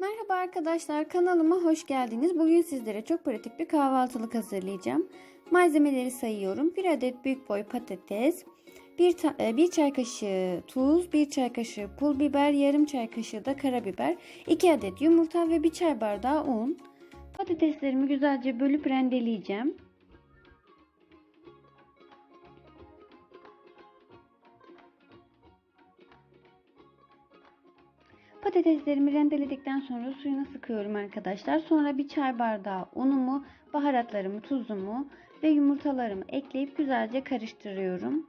Merhaba arkadaşlar kanalıma hoş geldiniz. Bugün sizlere çok pratik bir kahvaltılık hazırlayacağım. Malzemeleri sayıyorum. 1 adet büyük boy patates, 1, bir çay kaşığı tuz, 1 çay kaşığı pul biber, yarım çay kaşığı da karabiber, 2 adet yumurta ve 1 çay bardağı un. Patateslerimi güzelce bölüp rendeleyeceğim. Patateslerimi rendeledikten sonra suyunu sıkıyorum arkadaşlar. Sonra bir çay bardağı unumu, baharatlarımı, tuzumu ve yumurtalarımı ekleyip güzelce karıştırıyorum.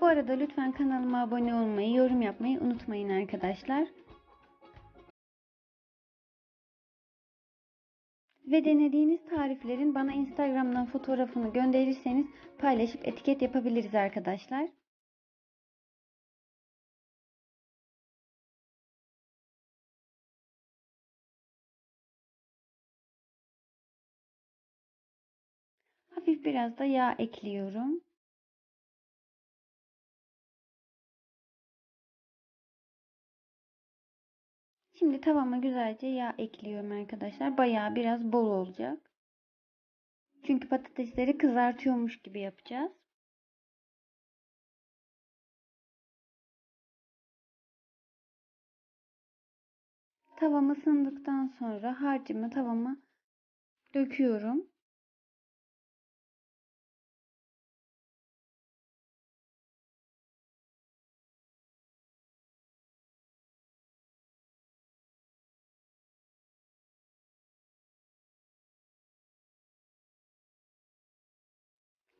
Bu arada lütfen kanalıma abone olmayı, yorum yapmayı unutmayın arkadaşlar. Ve denediğiniz tariflerin bana Instagram'dan fotoğrafını gönderirseniz paylaşıp etiket yapabiliriz arkadaşlar. Hafif biraz da yağ ekliyorum. Şimdi tavama güzelce yağ ekliyorum arkadaşlar. Bayağı biraz bol olacak. Çünkü patatesleri kızartıyormuş gibi yapacağız. Tavam ısındıktan sonra harcımı tavama döküyorum.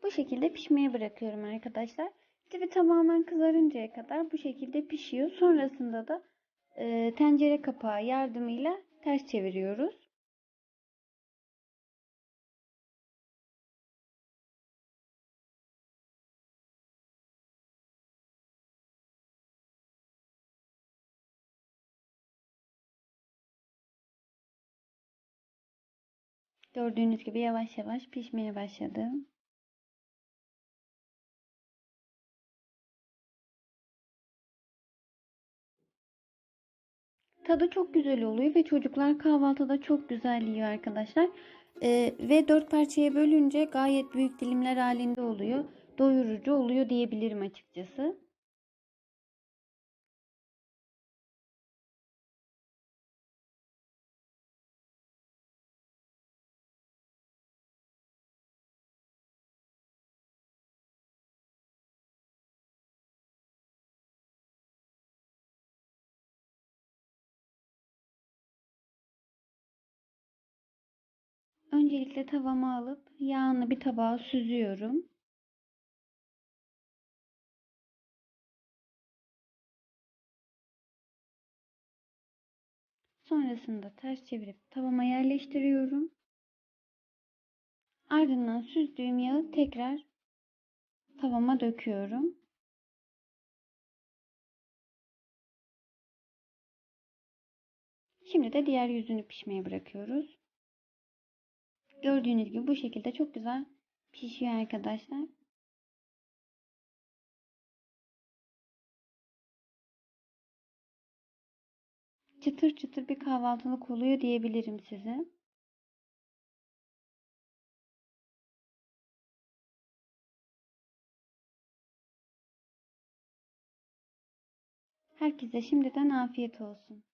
Bu şekilde pişmeye bırakıyorum arkadaşlar. Tabi tamamen kızarıncaya kadar bu şekilde pişiyor. Sonrasında da e, tencere kapağı yardımıyla ters çeviriyoruz. Gördüğünüz gibi yavaş yavaş pişmeye başladı. Tadı çok güzel oluyor ve çocuklar kahvaltıda çok güzel yiyor arkadaşlar. Ee, ve dört parçaya bölünce gayet büyük dilimler halinde oluyor. Doyurucu oluyor diyebilirim açıkçası. Öncelikle tavamı alıp yağını bir tabağa süzüyorum. Sonrasında ters çevirip tavama yerleştiriyorum. Ardından süzdüğüm yağı tekrar tavama döküyorum. Şimdi de diğer yüzünü pişmeye bırakıyoruz. Gördüğünüz gibi bu şekilde çok güzel pişiyor arkadaşlar. Çıtır çıtır bir kahvaltılık oluyor diyebilirim size. Herkese şimdiden afiyet olsun.